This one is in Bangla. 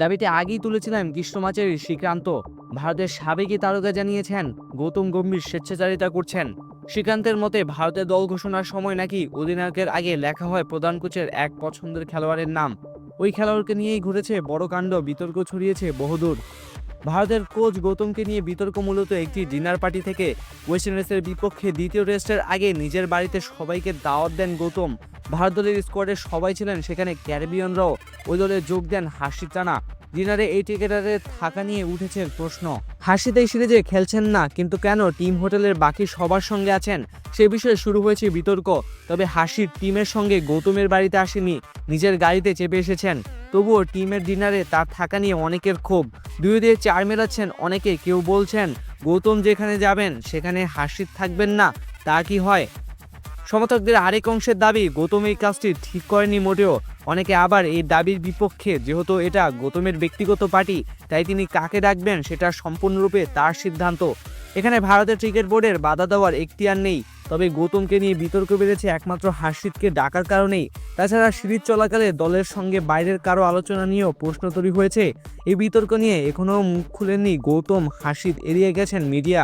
দাবিতে আগেই তুলেছিলেন কৃষ্ণমাচের শ্রীকান্ত ভারতের সাবেকি তারকা জানিয়েছেন, গৌতম গম্ভীর স্বেচ্ছাচারিতা করছেন। শ্রীকান্তের মতে ভারতের দল ঘোষণার সময় নাকি অধিনায়কের আগে লেখা হয় প্রধান কোচের এক পছন্দের খেলোয়াড়ের নাম। ওই খেলোয়াড়কে নিয়েই ঘুরেছে বড় কাণ্ড, বিতর্ক ছড়িয়েছে বহুদূর। ভারতের কোচ গৌতমকে নিয়ে বিতর্ক মূলত একটি ডিনার পার্টি থেকে, ওয়েস্ট ইন্ডিজের বিপক্ষে দ্বিতীয় টেস্টের আগে নিজের বাড়িতে সবাইকে দাওয়াত দেন গৌতম। ভারত দলের স্কোয়াডের সবাই ছিলেন। সেখানে ক্যারিবিয়ানরাও ওই দলে যোগ দেন হাসি টানা। ডিনারে এই টিকেটারের থাকা নিয়ে উঠেছে প্রশ্ন। হাসিতে সিরিজে খেলছেন না, কিন্তু কেন টিম হোটেলের বাকি সবার সঙ্গে আছেন? সে বিষয়ে শুরু হয়েছে বিতর্ক, তবে হাসির টিমের সঙ্গে গৌতমের বাড়িতে আসেনি নিজের গাড়িতে চেপে এসেছেন। তবুও টিমের ডিনারে তার থাকা নিয়ে অনেকের ক্ষোভ। দুই দিয়ে চার মেলাচ্ছেন অনেকে, কেউ বলছেন, গৌতম যেখানে যাবেন, সেখানে হাসির থাকবেন না, তা কি হয়? সমর্থকদের আরেক অংশের দাবি, গৌতম এই কাজটি ঠিক করেনি মোটেও। অনেকে আবার এই দাবির বিপক্ষে, যেহেতু এটা গৌতমের ব্যক্তিগত পার্টি, তাই তিনি কাকে ডাকবেন সেটা সম্পূর্ণরূপে তার সিদ্ধান্ত। এখানে ভারতের ক্রিকেট বোর্ডের বাধা দেওয়ার এখতিয়ার নেই, তবে গৌতমকে নিয়ে বিতর্ক বেড়েছে একমাত্র হাসিদকে ডাকার কারণেই। তাছাড়া সিরিজ চলাকালে দলের সঙ্গে বাইরের কারও আলোচনা নিয়েও প্রশ্ন তৈরি হয়েছে। এই বিতর্ক নিয়ে এখনও মুখ খুলেননি গৌতম হাসিদ এড়িয়ে গেছেন মিডিয়া।